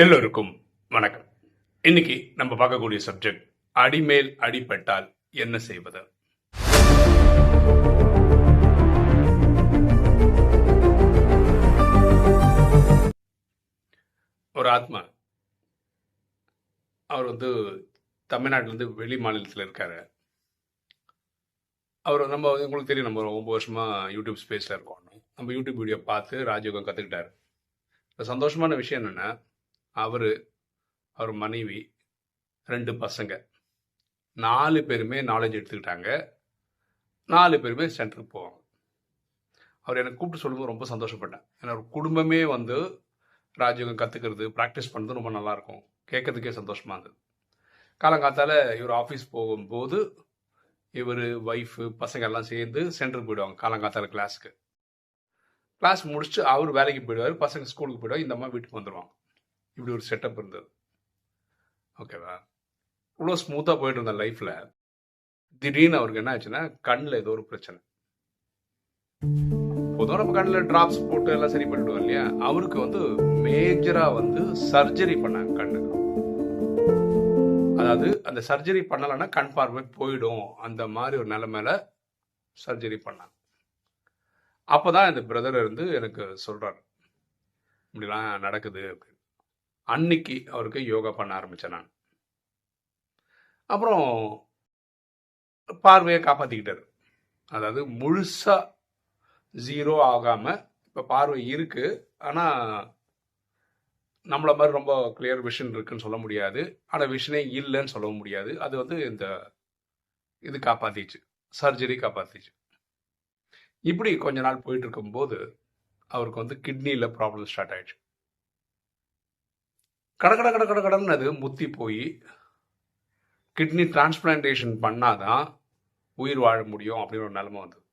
எல்லோருக்கும் வணக்கம். இன்னைக்கு நம்ம பார்க்கக்கூடிய சப்ஜெக்ட் அடிமேல் அடிபட்டால் என்ன செய்வது? ஒரு ஆத்மா அவர் வந்து தமிழ்நாட்டிலேருந்து வெளி மாநிலத்தில் இருக்காரு. அவர் நம்ம உங்களுக்கு தெரியும் நம்ம ஒரு ஒம்பது வருஷமாக யூடியூப் ஸ்பேஸில் இருக்கோம். நம்ம யூடியூப் வீடியோ பார்த்து ராஜயோகம் கற்றுக்கிட்டாரு சந்தோஷமான விஷயம் என்னென்னா அவர் அவர் மனைவி ரெண்டு பசங்க. நாலு பேருமே நாலேஜ் எடுத்துக்கிட்டாங்க. நாலு பேருமே சென்டருக்கு போவாங்க. அவர் எனக்கு கூப்பிட்டு சொல்லும்போது ரொம்ப சந்தோஷப்பட்டேன். ஏன்னா ஒரு குடும்பமே வந்து ராஜயோகம் கற்றுக்கிறது ப்ராக்டிஸ் பண்ணுறது ரொம்ப நல்லாயிருக்கும். கேட்கறதுக்கே சந்தோஷமாக இருந்தது. காலங்காத்தால் இவர் ஆஃபீஸ் போகும்போது இவர் ஒய்ஃபு பசங்க எல்லாம் சேர்ந்து சென்டருக்கு போயிடுவாங்க காலங்காத்தால கிளாஸுக்கு கிளாஸ் முடிச்சுட்டு அவர் வேலைக்கு போயிடுவார் பசங்க ஸ்கூலுக்கு போயிடுவாங்க இந்த அம்மா வீட்டுக்கு வந்துடுவாங்க இப்படி ஒரு செட்டப் இருந்தது. ஓகேவா இவ்வளோ ஸ்மூத்தாக போயிட்டு இருந்த லைஃப்பில் திடீர்னு அவருக்கு என்ன ஆச்சுன்னா கண்ணில் ஏதோ ஒரு பிரச்சனை. பொதுவாக நம்ம கண்ணில் ட்ராப்ஸ் போட்டு எல்லாம் சரி பண்ணிவிடுவோம் இல்லையா? அவருக்கு வந்து மேஜராக வந்து சர்ஜரி பண்ணாங்க கண்ணுக்கு. அதாவது அந்த சர்ஜரி பண்ணலைன்னா கண் பார்வை போயிடும். அந்த மாதிரி ஒரு நிலைமையில சர்ஜரி பண்ணாங்க. அப்பதான் இந்த பிரதர் இருந்து எனக்கு சொல்கிறார் இப்படிலாம் நடக்குது அன்னைக்கு அவருக்கு யோகா பண்ண ஆரம்பித்தேன் நான். அப்புறம் பார்வையை காப்பாற்றிக்கிட்டார் அதாவது முழுசாக ஜீரோ ஆகாமல் இப்போ பார்வை இருக்குது ஆனால் நம்மளை மாதிரி ரொம்ப கிளியர் விஷன் இருக்குன்னு சொல்ல முடியாது. ஆனால் விஷனே இல்லைன்னு சொல்ல முடியாது. அது வந்து இந்த இது காப்பாற்றிச்சு சர்ஜரி காப்பாற்றிச்சு இப்படி கொஞ்ச நாள் போயிட்டு இருக்கும்போது அவருக்கு வந்து கிட்னியில் ப்ராப்ளம் ஸ்டார்ட் ஆயிடுச்சு. கடகட கட கட கடன்னு அது முத்தி போய் கிட்னி டிரான்ஸ்பிளான்டேஷன் பண்ணாதான் உயிர் வாழ முடியும் அப்படின்னு ஒரு நிலைமை வந்தது.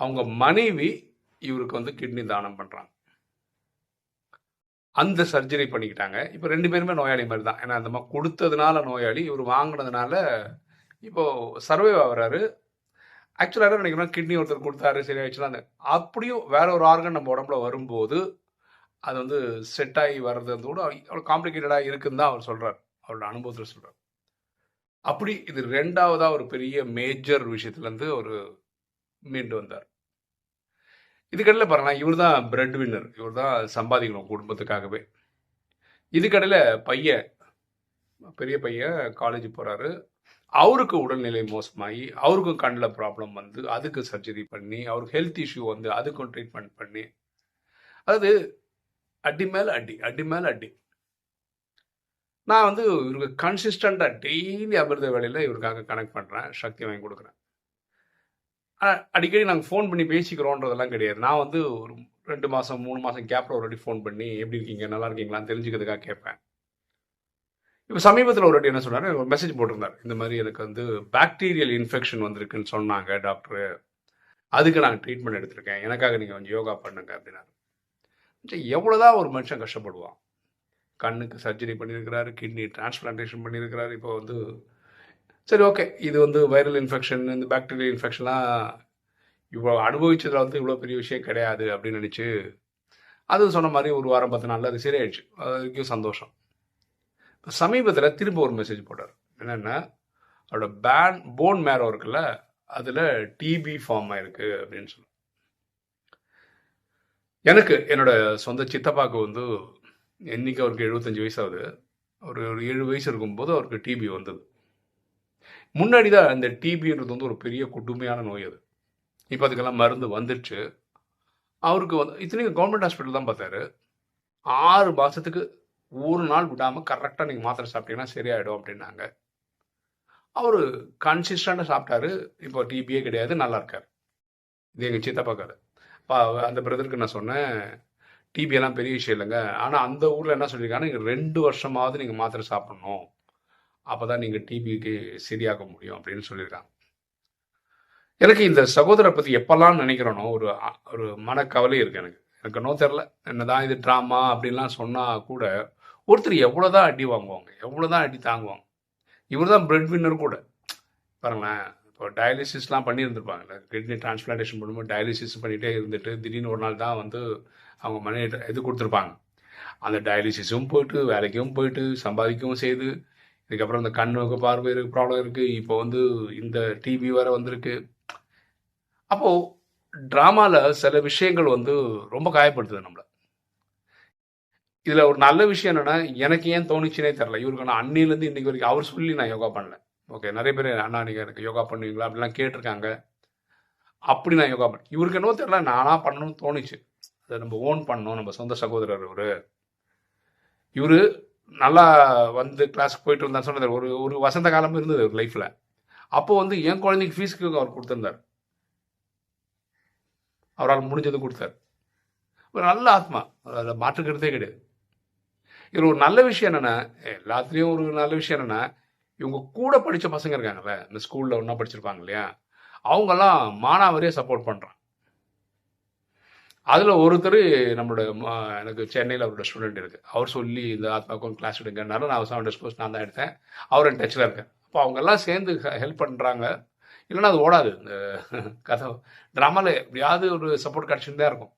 அவங்க மனைவி இவருக்கு வந்து கிட்னி தானம் பண்ணுறாங்க அந்த சர்ஜரி பண்ணிக்கிட்டாங்க. இப்போ ரெண்டு பேருமே நோயாளி மாதிரி தான். ஏன்னா அந்த மாதிரி கொடுத்ததுனால நோயாளி இவர் வாங்கினதுனால இப்போது சர்வே ஆகிறாரு. ஆக்சுவலாக நினைக்கிறோம் கிட்னி ஒருத்தர் கொடுத்தாரு சரி ஆயிடுச்சுன்னா அந்த அப்படியும் வேற ஒரு ஆர்கன் நம்ம உடம்புல வரும்போது அது வந்து செட் ஆகி வர்றது கூட அவ்வளோ காம்ப்ளிகேட்டடாக இருக்குன்னு தான் அவர் சொல்கிறார் அவரோட அனுபவத்தில் சொல்கிறார் அப்படி இது ரெண்டாவதாக ஒரு பெரிய மேஜர் விஷயத்துலேருந்து ஒரு மீண்டு வந்தார். இதுக்கடையில் பாருங்களா இவர் தான் பிரெட் வின்னர் இவர் தான் சம்பாதிக்கணும் குடும்பத்துக்காகவே. இதுக்கடையில் பையன் பெரிய பையன் காலேஜ் போகிறாரு அவருக்கு உடல்நிலை மோசமாகி அவருக்கும் கண்ணில் ப்ராப்ளம் வந்து அதுக்கு சர்ஜரி பண்ணி அவருக்கு ஹெல்த் இஷ்யூ வந்து அதுக்கும் ட்ரீட்மெண்ட் பண்ணி. அதாவது அடி மேலே அடி அடி மேலே அடி. நான் வந்து இவருக்கு கன்சிஸ்டண்டாக டெய்லி அமிர்த வேலையில் இவருக்காக கனெக்ட் பண்ணுறேன் சக்தி வாங்கி கொடுக்குறேன். அடிக்கடி நாங்கள் ஃபோன் பண்ணி பேசிக்கிறோன்றதெல்லாம் கிடையாது. நான் வந்து ஒரு ரெண்டு மாதம் மூணு மாதம் கேப்பில் ஒரு வாட்டி ஃபோன் பண்ணி எப்படி இருக்கீங்க? நல்லா இருக்கீங்களான்னு தெரிஞ்சுக்கிறதுக்காக கேட்பேன். இப்போ சமீபத்தில் ஒரு வாட்டி என்ன சொன்னார்? ஒரு மெசேஜ் போட்டிருந்தார். இந்த மாதிரி எனக்கு வந்து பாக்டீரியல் இன்ஃபெக்ஷன் வந்திருக்குன்னு சொன்னாங்க டாக்டரு. அதுக்கு நான் ட்ரீட்மெண்ட் எடுத்திருக்கேன். எனக்காக நீங்கள் கொஞ்சம் யோகா பண்ணுங்க அப்படின்னாரு. எவ்வளோதான் ஒரு மனுஷன் கஷ்டப்படுவான். கண்ணுக்கு சர்ஜரி பண்ணியிருக்கிறாரு கிட்னி டிரான்ஸ்பிளான்டேஷன் பண்ணியிருக்கிறாரு இப்போ வந்து சரி ஓகே இது வந்து வைரல் இன்ஃபெக்ஷன் இந்த பாக்டீரியல் இன்ஃபெக்ஷன்லாம் இவ்வளோ அனுபவிச்சதில் வந்து இவ்வளோ பெரிய விஷயம் கிடையாது அப்படின்னு நினச்சி அது சொன்ன மாதிரி ஒரு வாரம் பத்து நாளில் அது சரியாயிடுச்சு. அது வரைக்கும் சந்தோஷம். சமீபத்தில் திரும்ப ஒரு மெசேஜ் போட்டார். என்னென்னா அவரோட பேன் போன் மேரோ இருக்குல்ல அதில் டிபி ஃபார்ம் ஆயிருக்கு அப்படின்னு சொல்லி எனக்கு என்னோட சொந்த சித்தப்பாக்கு வந்து என்னைக்கு அவருக்கு எழுபத்தஞ்சு வயசாகுது ஒரு ஒரு ஏழு வயசு இருக்கும்போது அவருக்கு டிபி வந்தது. முன்னாடி தான் அந்த டிபின்றது வந்து ஒரு பெரிய கொடுமையான நோய் அது. இப்போ அதுக்கெல்லாம் மருந்து வந்துடுச்சு அவருக்கு வந்து இத்தனைக்கும் கவர்மெண்ட் ஹாஸ்பிட்டல் தான் பார்த்தாரு. ஆறு மாதத்துக்கு ஒரு நாள் விடாமல் கரெக்டாக நீங்கள் மாத்திரை சாப்பிட்டீங்கன்னா சரியாயிடும் அப்படின்னாங்க. அவர் கன்சிஸ்டண்டாக சாப்பிட்டாரு. இப்போ டிபியே கிடையாது நல்லா இருக்கார். இது எங்கள் சித்தப்பா கதை பா அந்த பிரதருக்கு நான் சொன்னேன் டிபி எல்லாம் பெரிய விஷயம் இல்லைங்க. ஆனால் அந்த ஊரில் என்ன சொல்லியிருக்காங்கன்னா நீங்கள் ரெண்டு வருஷமாவது நீங்கள் மாத்திரை சாப்பிடணும். அப்போ தான் நீங்கள் டிபிக்கு சரியாக முடியும் அப்படின்னு சொல்லியிருக்காங்க. எனக்கு இந்த சகோதரரை பற்றி எப்பெல்லாம் நினைக்கிறேனோ ஒரு ஒரு மனக்கவலை இருக்கு எனக்கு. எனக்கு நோ தெரில என்னதான் இது ட்ராமா அப்படின்லாம் சொன்னால் கூட ஒருத்தர் எவ்வளோ தான் அடி வாங்குவாங்க எவ்வளோ தான் அடி தாங்குவாங்க. இவர் தான் பிரெட் வின்னர் கூட. பாருங்களேன் இப்போ டயாலிசிஸ்லாம் பண்ணியிருந்துருப்பாங்கல்ல கிட்னி டிரான்ஸ்பிளான்டேஷன் பண்ணும்போது டயாலிசிஸ் பண்ணிகிட்டே இருந்துட்டு திடீர்னு ஒரு நாள் தான் வந்து அவங்க மனை இது கொடுத்துருப்பாங்க. அந்த டயாலிசிஸும் போயிட்டு வேலைக்கும் போயிட்டு சம்பாதிக்கவும் செய்து இதுக்கப்புறம் இந்த கண்ணுக்கு பார்வை இருக்கு ப்ராப்ளம் இருக்குது இப்போ வந்து இந்த டிவி வேறு வந்திருக்கு. அப்போது ட்ராமாவில் சில விஷயங்கள் வந்து ரொம்ப காயப்படுத்துது நம்மளை. இதில் ஒரு நல்ல விஷயம் என்னென்னா எனக்கு ஏன் தோணுச்சுனே தெரில இவருக்கு நான் அன்னிலேருந்து இன்றைக்கி வரைக்கும் அவர் சொல்லி நான் யோகா பண்ணல. ஓகே நிறைய பேர் அண்ணா நீங்கள் எனக்கு யோகா பண்ணுவீங்களா? அப்படிலாம் கேட்டிருக்காங்க. அப்படி நான் யோகா பண்ணேன் இவருக்கு என்னவோ தெரில நானாக பண்ணணும்னு தோணுச்சு. அதை நம்ம ஓன் பண்ணணும் நம்ம சொந்த சகோதரர் இவர். இவர் நல்லா வந்து கிளாஸ்க்கு போயிட்டு இருந்தார் சொன்னார் ஒரு ஒரு வசந்த காலமும் இருந்தது ஒரு லைஃப்பில் அப்போ வந்து என் குழந்தைக்கு ஃபீஸுக்கு அவர் கொடுத்துருந்தார். அவரால் முடிஞ்சது கொடுத்தார். ஒரு நல்ல ஆத்மா அதில் மாற்றுக்கிறதே கிடையாது. இதில் ஒரு நல்ல விஷயம் என்னென்னா எல்லாத்துலேயும் ஒரு நல்ல விஷயம் என்னென்னா இவங்க கூட படித்த பசங்க இருக்காங்கல்ல இந்த ஸ்கூலில் ஒன்றா படிச்சிருப்பாங்க இல்லையா? அவங்கெல்லாம் மானாவரியே சப்போர்ட் பண்ணுறான் அதில் ஒருத்தர் நம்மளோட எனக்கு சென்னையில் அவரோட ஸ்டூடெண்ட் இருக்குது அவர் சொல்லி இந்த ஆத்மாக்கும் கிளாஸ் எடுங்கனாலும் நான் செவன் டேஸ் நான் தான் எடுத்தேன். அவர் என் டச்சில் இருக்கேன் அப்போ அவங்கெல்லாம் சேர்ந்து ஹெல்ப் பண்ணுறாங்க இல்லைன்னா அது ஓடாது. இந்த கதை ட்ராமாவில் எப்படியாவது ஒரு சப்போர்ட் கிடச்சிட்டு தான் இருக்கும்.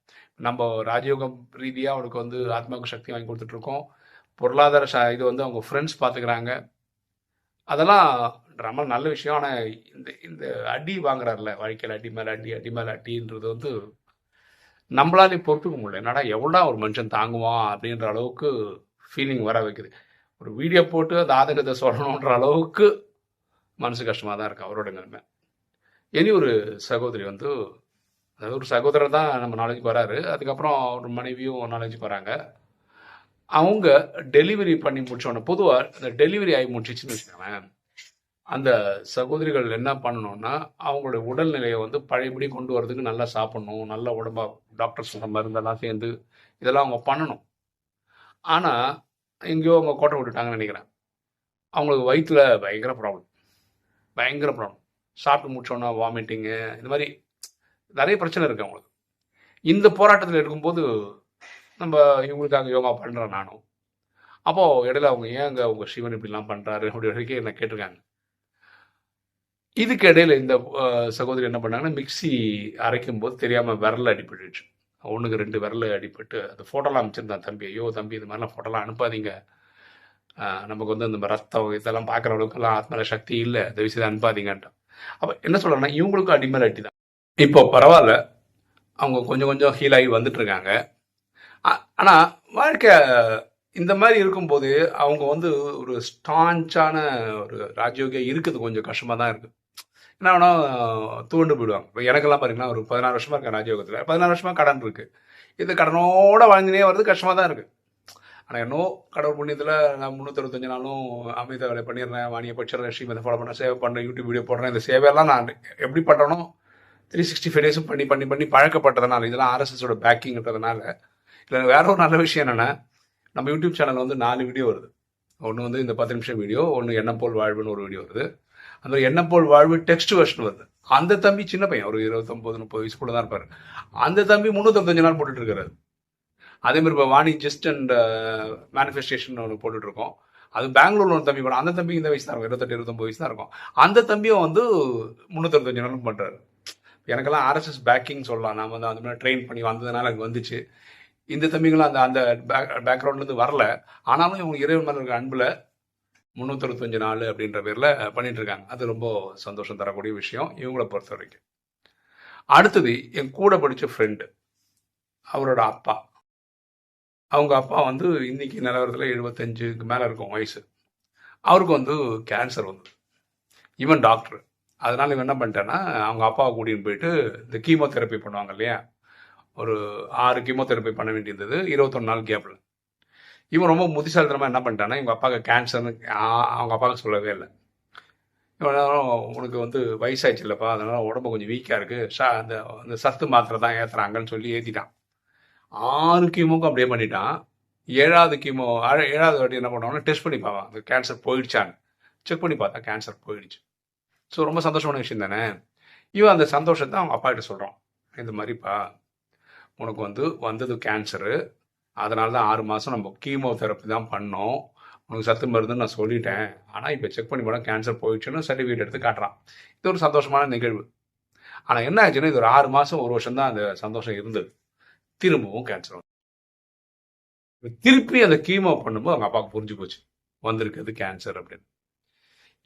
நம்ம ராஜயோகம் ரீதியாக அவனுக்கு வந்து ஆத்மாவுக்கு சக்தி வாங்கி கொடுத்துட்ருக்கோம் பொருளாதார ச இது வந்து அவங்க ஃப்ரெண்ட்ஸ் பார்த்துக்கிறாங்க அதெல்லாம் ரொம்ப நல்ல விஷயம் ஆனால் இந்த இந்த அடி வாங்குறாருல வாழ்க்கையில் அடி மேலே அடி அடி மேலே அடின்றது வந்து நம்மளாலே பொறுத்துக்க முடியல. என்னடா எவ்வளோ ஒரு மனுஷன் தாங்குவான் அப்படின்ற அளவுக்கு ஃபீலிங் வர வைக்குது. ஒரு வீடியோ போட்டு அந்த ஆதங்கத்தை சொல்லணுன்ற அளவுக்கு மனசு கஷ்டமாக தான் இருக்கு அவரோட நிலைமை. இனி ஒரு சகோதரி வந்து அதாவது ஒரு சகோதரர் தான் நம்ம நாலேஜுக்கு வராரு அதுக்கப்புறம் ஒரு மனைவியும் நாலேஜுக்கு வராங்க அவங்க டெலிவரி பண்ணி முடிச்சோடனே பொதுவாக இந்த டெலிவரி ஆகி முடிச்சிச்சுன்னு வச்சுக்கோங்களேன் அந்த சகோதரிகள் என்ன பண்ணணும்னா அவங்களுடைய உடல்நிலையை வந்து பழையபடி கொண்டு வரதுக்கு நல்லா சாப்பிடணும் நல்ல உடம்பா டாக்டர் சொல்கிற மருந்தெல்லாம் சேர்ந்து இதெல்லாம் அவங்க பண்ணணும். ஆனால் எங்கேயோ அவங்க கோட்டை விட்டுட்டாங்கன்னு நினைக்கிறேன். அவங்களுக்கு வயிற்றுல பயங்கர ப்ராப்ளம் பயங்கர ப்ராப்ளம் சாப்பிட்டு முடிச்சோன்னா வாமிட்டிங்கு இந்த மாதிரி நிறைய பிரச்சனை இருக்குது அவங்களுக்கு. இந்த போராட்டத்தில் இருக்கும்போது நம்ம இவங்களுக்காக யோகா பண்ணுறேன் நானும். அப்போது இடையில அவங்க ஏன் அங்கே உங்கள் சிவன் இப்படிலாம் பண்ணுறாரு அப்படி வரைக்கும் என்ன கேட்டிருக்காங்க. இதுக்கு இடையில இந்த சகோதரி என்ன பண்ணாங்கன்னா மிக்ஸி அரைக்கும் போது தெரியாமல் விரல் அடிபட்டுச்சு ஒன்றுக்கு ரெண்டு விரல் அடிபட்டு அந்த ஃபோட்டோலாம் அனுப்பிச்சிருந்தான் தம்பி. ஐயோ தம்பி இது மாதிரிலாம் ஃபோட்டோலாம் அனுப்பாதீங்க. நமக்கு வந்து இந்த ரத்தம் இதெல்லாம் பார்க்குற அளவுக்குலாம் ஆத்மல சக்தி இல்லை. தயவு செய்து அனுப்பாதீங்கன்ட்டான். அப்போ என்ன சொல்கிறேன்னா இவங்களுக்கும் அடிமேல அடி தான் இப்போ பரவாயில்ல. அவங்க கொஞ்சம் கொஞ்சம் ஹீல் ஆகி வந்துட்டு ஆனால் வாழ்க்கை இந்த மாதிரி இருக்கும்போது அவங்க வந்து ஒரு ஸ்டான்ச்சான ஒரு ராஜயோகியா இருக்குது. கொஞ்சம் கஷ்டமாக தான் இருக்குது என்ன வேணா தூண்டு போயிடுவாங்க. இப்போ எனக்கெல்லாம் பார்த்தீங்கன்னா ஒரு பதினாறு வருஷமாக இருக்கேன் ராஜயோகத்தில். பதினாறு வருஷமாக கடன் இருக்குது இது கடனோட வாழ்ந்துனே வர்றது கஷ்டமாக தான் இருக்குது ஆனால் என்னோ கடவுள் புண்ணியத்தில் நான் முந்நூற்றஞ்சு நாளும் அமைத வேலை பண்ணிடுறேன் வாணியை படிச்சிடறேன் ஸ்ரீமதை ஃபாலோ பண்ண சேவை பண்ணுறேன் யூடியூப் வீடியோ போடுறேன். இந்த சேவையெல்லாம் நான் எப்படி பண்ணுறேனோ த்ரீ சிக்ஸ்டி ஃபைவ் டேஸும் பண்ணி பண்ணி பண்ணி பழக்கப்பட்டதுனால இதெல்லாம் ஆர்எஸ்எஸோட பேக்கிங்கிறதுனால இல்லை வேற ஒரு நல்ல விஷயம் என்னென்னா நம்ம யூடியூப் சேனலில் வந்து நாலு வீடியோ வருது. ஒன்று வந்து இந்த பத்து நிமிஷம் வீடியோ ஒன்று எண்ணம் போல் வாழ்வுன்னு ஒரு வீடியோ வருது. அந்த எண்ணம் போல் வாழ்வு டெக்ஸ்ட் வெர்ஷன் வருது. அந்த தம்பி சின்ன பையன் ஒரு இருபத்தொம்பது முப்பது வயசுக்குள்ள தான் இருப்பார். அந்த தம்பி முந்நூற்றஞ்சு நாள் போட்டுட்டு இருக்காரு. அதே மாதிரி இப்போ வாணி ஜஸ்ட் அண்ட் மேனிஃபெஸ்டேஷன் ஒன்று போட்டுட்டு இருக்கோம். அது பெங்களூர்ல ஒரு தம்பி போடும் அந்த தம்பி இந்த வயசு தான் இருக்கும். இருபத்தெட்டு இருபத்தொம்பது வயசு தான் இருக்கும். அந்த தம்பியும் வந்து முந்நூற்றஞ்சு நாளும் பண்ணுறாரு எனக்கெல்லாம் ஆர்எஸ்எஸ் பேக்கிங் சொல்லலாம். நான் வந்து அந்த மாதிரி ட்ரெயின் பண்ணி வந்ததுனால எனக்கு வந்துச்சு. இந்த தம்பிங்களும் அந்த அந்த பேக்ரவுண்ட்லேருந்து வரல. ஆனாலும் இவங்க இறைவன் மேலே இருக்க அன்பில் முந்நூற்றறுபத்தஞ்சு நாள் அப்படின்ற பேரில் பண்ணிட்டு இருக்காங்க. அது ரொம்ப சந்தோஷம் தரக்கூடிய விஷயம். இவங்கள பொறுத்த வரைக்கும். அடுத்தது என் கூட படித்த ஃப்ரெண்டு அவரோட அப்பா. அவங்க அப்பா வந்து இன்னைக்கு நிலவரத்தில் எழுபத்தஞ்சுக்கு மேலே இருக்கும் வயசு. அவருக்கு வந்து கேன்சர் வந்தது. இவன் டாக்டர் அதனால இவன் என்ன பண்ணிட்டேன்னா அவங்க அப்பாவை கூட்டின்னு போயிட்டு இந்த கீமோதெரப்பி பண்ணுவாங்க இல்லையா? ஒரு ஆறு கீமோதெரப்பி பண்ண வேண்டியிருந்தது. இருபத்தொன்று நாள் கேப்பில் இவன் ரொம்ப புத்திசாலித்தனமாக என்ன பண்ணிட்டான்னா எங்கள் அப்பாவுக்கு கேன்சர்னு அவங்க அப்பாவுக்கு சொல்லவே இல்லை. இவன் உனக்கு வந்து வயசாயிடுச்சு இல்லைப்பா அதனால் உடம்பு கொஞ்சம் வீக்காக இருக்குது சா அந்த அந்த சத்து மாத்திரை தான் ஏற்றுறாங்கன்னு சொல்லி ஏற்றிட்டான் ஆறு கீமோக்கும் அப்படியே பண்ணிட்டான். ஏழாவது கீமோ ஏழாவது வாட்டி என்ன பண்ணுவாங்கன்னா டெஸ்ட் பண்ணி பார்ப்பான். அந்த கேன்சர் போயிடுச்சான்னு. செக் பண்ணி பார்த்தா கேன்சர் போயிடுச்சு. ஸோ ரொம்ப சந்தோஷமான விஷயம் தானே? இவன் அந்த சந்தோஷத்தை அவங்க அப்பா கிட்ட சொல்கிறான் இந்த மாதிரிப்பா உனக்கு வந்து வந்தது கேன்சரு அதனால தான் ஆறு மாதம் நம்ம கீமோ தெரப்பி தான் பண்ணோம். உனக்கு சத்து மருந்துன்னு நான் சொல்லிட்டேன். ஆனால் இப்போ செக் பண்ணி போனால் கேன்சர் போயிடுச்சுன்னு சர்டிஃபிகேட் எடுத்து காட்டுறான். இது ஒரு சந்தோஷமான நிகழ்வு. ஆனால் என்ன ஆச்சுன்னா இது ஒரு ஆறு மாதம் ஒரு வருஷம் தான் அந்த சந்தோஷம் இருந்தது. திரும்பவும் கேன்சர் திருப்பி அந்த கீமோ பண்ணும்போது அவங்க அப்பாவுக்கு புரிஞ்சு போச்சு. வந்திருக்கிறது கேன்சர் அப்படின்னு.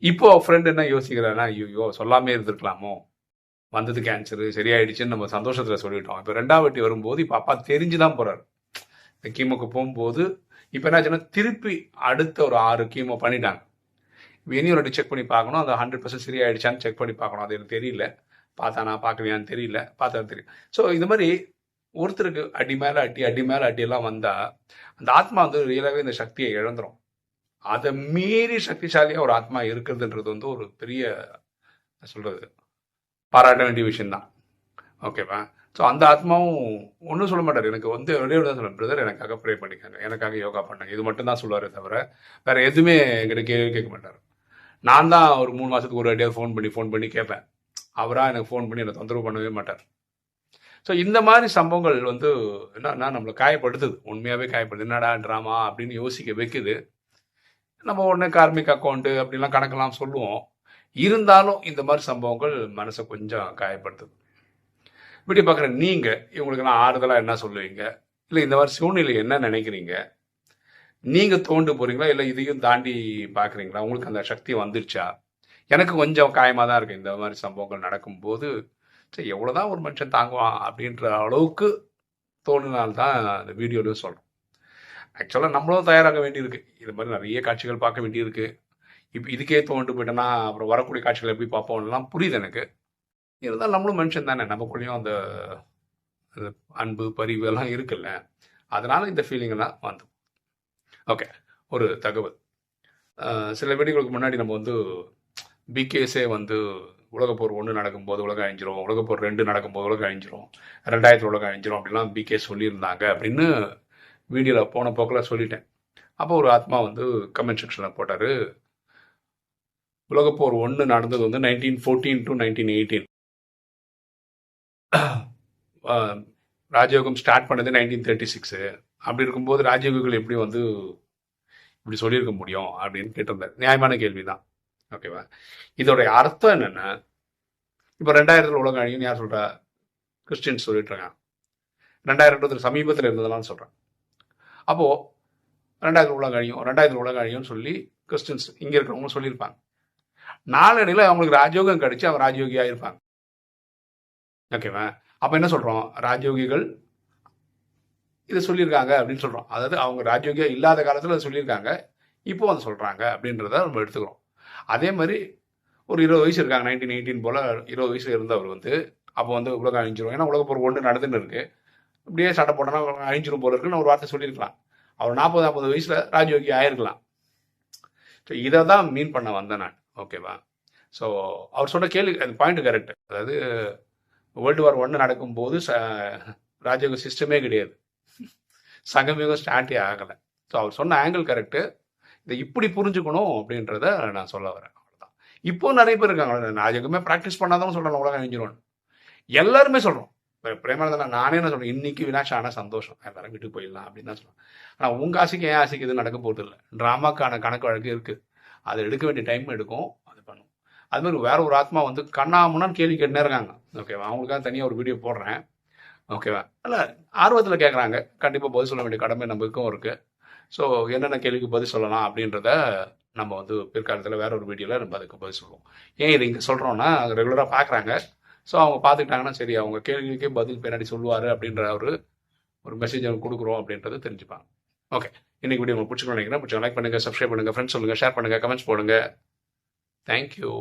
இப்போ ஃப்ரெண்ட் என்ன யோசிக்கிறாருன்னா ஐயோ சொல்லாமே இருந்திருக்கலாமோ? வந்தது கேன்சரு சரியாயிடுச்சுன்னு நம்ம சந்தோஷத்தில் சொல்லிட்டோம். இப்போ ரெண்டாவது வட்டி வரும்போது இப்போ அப்பா தெரிஞ்சு தான் போறாரு. இந்த கீமோக்கு போகும்போது இப்போ என்னாச்சுன்னா திருப்பி அடுத்த ஒரு ஆறு கீமோ பண்ணிட்டாங்க. இனி ஒரு செக் பண்ணி பார்க்கணும். அந்த ஹண்ட்ரட் பர்சன்ட் சரியாயிடுச்சான்னு செக் பண்ணி பார்க்கணும். அது எனக்கு தெரியல. பார்த்தானா பார்க்கலையான்னு தெரியல. பார்த்தா தெரியும். ஸோ இந்த மாதிரி ஒருத்தருக்கு அடி மேலே அடி அடி மேலே அடி எல்லாம் அந்த ஆத்மா வந்து ரியலாகவே இந்த சக்தியை இழந்துரும். அதை மீறி சக்திசாலியாக ஒரு ஆத்மா இருக்கிறதுன்றது வந்து ஒரு பெரிய சொல்கிறது பாராட்ட வேண்டிய விஷயம்தான். ஓகேவா ஸோ அந்த ஆத்மாவும் ஒன்றும் சொல்ல மாட்டார். எனக்கு வந்து ஒரே ஒரு தான் சொல்ல பிரதர் எனக்காக ப்ரே பண்ணிக்காங்க எனக்காக யோகா பண்ணாங்க. இது மட்டும் தான் சொல்லுவாரே தவிர வேறு எதுவுமே எங்கிட்ட கேள்வி கேட்க மாட்டார். நான் தான் ஒரு மூணு மாதத்துக்கு ஒரு அடியாக ஃபோன் பண்ணி ஃபோன் பண்ணி கேட்பேன். அவராக எனக்கு ஃபோன் பண்ணி என்னை தொந்தரவு பண்ணவே மாட்டார். ஸோ இந்த மாதிரி சம்பவங்கள் வந்து என்னன்னா நம்மளை காயப்படுத்துது. உண்மையாகவே காயப்படுது. என்னடா ட்ராமா அப்படின்னு யோசிக்க வைக்குது. நம்ம உடனே கார்மிக் அக்கௌண்ட்டு அப்படின்லாம் கணக்கெல்லாம் சொல்லுவோம். இருந்தாலும் இந்த மாதிரி சம்பவங்கள் மனசை கொஞ்சம் காயப்படுத்துது. இப்படி பார்க்குற நீங்கள் இவங்களுக்கு நான் ஆறுதலாக என்ன சொல்லுவீங்க? இல்லை இந்த மாதிரி சூழ்நிலை என்ன நினைக்கிறீங்க? நீங்கள் தோண்டு போகிறீங்களா இல்லை இதையும் தாண்டி பார்க்குறீங்களா? உங்களுக்கு அந்த சக்தி வந்துருச்சா? எனக்கு கொஞ்சம் காயமாக தான் இருக்கு. இந்த மாதிரி சம்பவங்கள் நடக்கும்போது சரி எவ்வளோதான் ஒரு மனுஷன் தாங்குவான் அப்படின்ற அளவுக்கு தோணுனால்தான் அந்த வீடியோலையும் சொல்கிறோம் ஆக்சுவலாக நம்மளும் தயாராக வேண்டியிருக்கு. இது மாதிரி நிறைய காட்சிகள் பார்க்க வேண்டியிருக்கு. இப்போ இதுக்கே தோண்டு போயிட்டேன்னா அப்புறம் வரக்கூடிய காட்சிகளை எப்படி பார்ப்போம்லாம் புரியுது எனக்கு. இருந்தாலும் நம்மளும் மனுஷன் தானே நமக்குள்ளேயும் அந்த அன்பு பரிவு எல்லாம் இருக்குல்ல. அதனால இந்த ஃபீலிங்கெல்லாம் வந்து. ஓகே ஒரு தகவல். சில வீடுகளுக்கு முன்னாடி நம்ம வந்து பிகேஸே வந்து உலகப்போர் ஒன்று நடக்கும்போது உலகம் அழிஞ்சிரும் உலகப்போர் ரெண்டு நடக்கும்போது உலகம் அழிஞ்சிரும் ரெண்டாயிரத்து உலகம் அழிஞ்சிரும் அப்படிலாம் பிகே சொல்லியிருந்தாங்க அப்படின்னு வீடியோவில் போன போக்கில் சொல்லிட்டேன். அப்போ ஒரு ஆத்மா வந்து கமெண்ட் செக்ஷனில் போட்டார். உலகப்போர் ஒன்று நடந்தது வந்து nineteen fourteen to nineteen eighteen ராஜயோகம் ஸ்டார்ட் பண்ணது நைன்டீன் தேர்ட்டி சிக்ஸு அப்படி இருக்கும்போது ராஜயோகிகள் எப்படி வந்து இப்படி சொல்லியிருக்க முடியும் அப்படின்னு கேட்டிருந்தார். நியாயமான கேள்வி தான் ஓகேவா? இதோடைய அர்த்தம் என்னென்னா இப்போ ரெண்டாயிரத்தில் உலகம் அழியும் யார் சொல்கிறா கிறிஸ்டின்ஸ் சொல்லிட்டு இருக்காங்க. ரெண்டாயிரத்துல சமீபத்தில் இருந்ததெல்லாம் சொல்கிறேன் அப்போது ரெண்டாயிரத்தில் உலகம் அழியும் ரெண்டாயிரத்தில் உலகம் அழியும்னு சொல்லி கிறிஸ்டின்ஸ் இங்கே இருக்கிறவங்க சொல்லியிருப்பாங்க. நாளடைவில் அவங்களுக்கு ராஜயோகம் கிடைச்சி அவங்க ராஜயோகியாக இருப்பாங்க ஓகேவா? அப்போ என்ன சொல்கிறோம் ராஜயோகிகள் இதை சொல்லியிருக்காங்க அப்படின்னு சொல்கிறோம் அதாவது அவங்க ராஜயோகியா இல்லாத காலத்தில் அதை சொல்லியிருக்காங்க. இப்போ வந்து சொல்கிறாங்க அப்படின்றத நம்ம எடுத்துக்கிறோம். அதே மாதிரி ஒரு இருபது வயசு இருக்காங்க நைன்டீன் எயிட்டீன் போல் இருபது வயசில் இருந்தவர் வந்து அப்போ வந்து உலகம் அழிஞ்சிரும். ஏன்னா உலக ஒன்று நடந்துன்னு இருக்குது இப்படியே சட்டை போட்டோன்னா அழிஞ்சிரும் போல இருக்குன்னு ஒரு வார்த்தை சொல்லியிருக்கலாம். அவர் நாற்பது ஐம்பது வயசில் ராஜயோகி ஆயிருக்கலாம். ஸோ இதை தான் மீன் பண்ண வந்தேன் நான் ஓகேவா? ஸோ அவர் சொன்ன கேள்வி அந்த பாயிண்ட் கரெக்ட் அதாவது வேர்ல்டு வார் ஒன்று நடக்கும்போது ச ராஜயோக சிஸ்டமே கிடையாது. சங்கமயுகம் ஸ்டார்ட்டே ஆகலை. ஸோ அவர் சொன்ன ஆங்கிள் கரெக்டு இதை இப்படி புரிஞ்சுக்கணும் அப்படின்றத நான் சொல்ல வரேன். அவ்வளோதான் இப்போ நிறைய பேர் இருக்காங்க. ராஜயோகமே ப்ராக்டிஸ் பண்ணாதான் சொல்கிறேன் உலகம் அழிஞ்சிரும் எல்லாருமே சொல்கிறோம் பிரேமானந்தன் நானே என்ன சொல்கிறேன் இன்னைக்கு வினாஷ் ஆனால் சந்தோஷம். எல்லாரும் வீட்டுக்கு போயிடலாம் அப்படின்னு தான் சொல்கிறேன் ஆனால் உங்கள் ஆசைக்கு ஏன் ஆசைக்கு எதுவும் நடக்க போகிறது இல்லை ட்ராமாக்கான கணக்கு வழக்கு இருக்குது அதை எடுக்க வேண்டிய டைம் எடுக்கும் அது பண்ணும். அது மாதிரி வேற ஒரு ஆத்மா வந்து கண்ணாமுன்னு கேள்வி கேட்டுனே இருக்காங்க. ஓகேவா அவங்களுக்காக தனியாக ஒரு வீடியோ போடுறேன். ஓகேவா இல்லை ஆர்வத்தில் கேட்குறாங்க கண்டிப்பாக பதில் சொல்ல வேண்டிய கடமை நம்மளுக்கும் இருக்குது ஸோ என்னென்ன கேள்விக்கு பதில் சொல்லலாம் அப்படின்றத நம்ம வந்து பிற்காலத்தில் வேற ஒரு வீடியோவில் நம்ம அதுக்கு பதில் சொல்லுவோம். ஏன் இது இங்கே சொல்கிறோன்னா ரெகுலராக பார்க்குறாங்க ஸோ அவங்க பார்த்துக்கிட்டாங்கன்னா சரி அவங்க கேள்விக்கே பதில் பின்னாடி சொல்லுவார் அப்படின்ற ஒரு ஒரு மெசேஜ் அவங்க கொடுக்குறோம் அப்படின்றத தெரிஞ்சுப்பாங்க. ஓகே இன்னைக்கு வீடியோ உங்களுக்கு பிடிச்சிக்கணும்னு நினைக்கிறேன். பிடிச்ச லைக் பண்ணுங்கள் சப்ஸ்கிரைப் பண்ணுங்கள் ஃப்ரெண்ட்ஸ் சொல்லுங்கள் ஷேர் பண்ணுங்கள் கமெண்ட்ஸ் போடுங்க. தேங்க்யூ